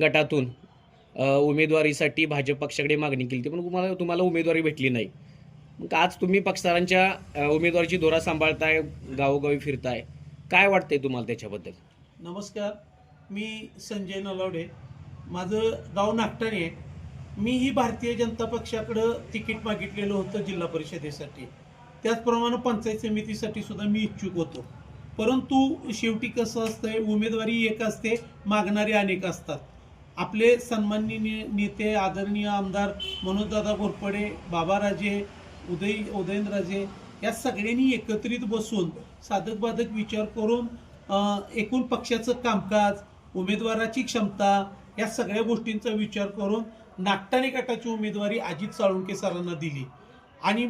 गटातून उमेदवारीसाठी भाजप पक्षाकडे मागणी केली होती. पण तुम्हाला तुम्हाला उमेदवारी भेटली नाही. मग आज तुम्ही पक्षदारांच्या उमेदवारीची दोरा सांभाळताय गावोगावी फिरताय. काय वाटतंय तुम्हाला त्याच्याबद्दल? नमस्कार. मी संजय नलावडे. माझं गाव नागटाणे आहे. मी ही भारतीय जनता पक्षाकडं तिकीट मागितलेलं होतं जिल्हा परिषदेसाठी. त्याचप्रमाणे पंचायत समितीसाठी सुद्धा मी इच्छुक होतो. परंतु शेवटी कसं असतंय उमेदवारी एक असते मागणारे अनेक असतात. आपले सन्माननीय नेते आदरणीय आमदार मनोजदादा घोरपडे बाबाराजे उदय उदयनराजे या सगळ्यांनी एकत्रित बसून साधक बाधक विचार करून एकूण पक्षाचं कामकाज उमेदवाराची क्षमता या सगळ्या गोष्टींचा विचार करून नाट्याने गटाची उमेदवारी अजित साळुंके सरांना दिली. आणि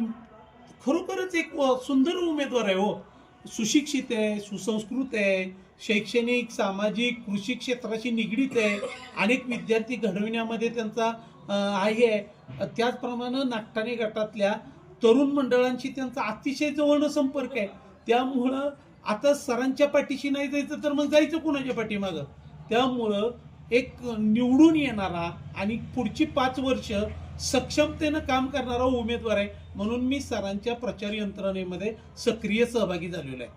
खरोखरच एक सुंदर उमेदवार आहे हो. सुशिक्षित आहे सुसंस्कृत आहे शैक्षणिक सामाजिक कृषी क्षेत्राशी निगडीत आहे अनेक विद्यार्थी घडविण्यामध्ये त्यांचा आहे. त्याचप्रमाणे नागठाणे गटातल्या तरुण मंडळांशी त्यांचा अतिशय जवळनं संपर्क आहे. त्यामुळं आता सरांच्या पाठीशी नाही जायचं तर मग जायचं कुणाच्या पाठीमागं? त्यामुळं एक निवडून येणारा आणि पुढची पाच वर्ष सक्षमतेनं काम करणारा उमेदवार आहे. म्हणून मी सरांच्या प्रचार यंत्रणेमध्ये सक्रिय सहभागी झालेलो आहे.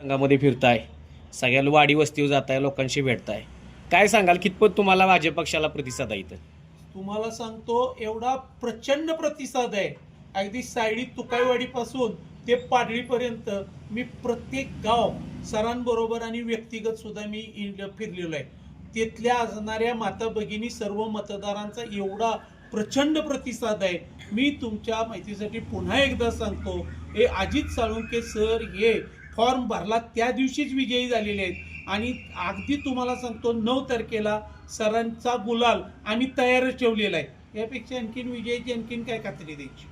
संघामध्ये फिरताय. सगळ्या वाडी वस्तीवर जाताय लोकांशी भेटताय. काय सांगाल? कितपत तुम्हाला भाजप पक्षाला प्रतिसाद आहे इथं? तुम्हाला सांगतो एवढा प्रचंड प्रतिसाद आहे. अगदी सायडी तुकाईवाडीपासून ते पाडळीपर्यंत मी प्रत्येक गाव सरांबरोबर आणि व्यक्तिगत सुद्धा मी इन- फिरलेलो आहे. तिथल्या असणाऱ्या माता भगिनी सर्व मतदारांचा एवढा प्रचंड प्रतिसाद आहे. मी तुमच्या माहितीसाठी पुन्हा एकदा सांगतो हे अजित साळुंके सर हे फॉर्म भरला त्या दिवशीच विजयी झालेले आहेत. आणि अगदी तुम्हाला सांगतो नऊ तारखेला सरांचा गुलाल आम्ही तयारच ठेवलेला आहे. यापेक्षा आणखीन विजयाची आणखीन काय खात्री द्यायची?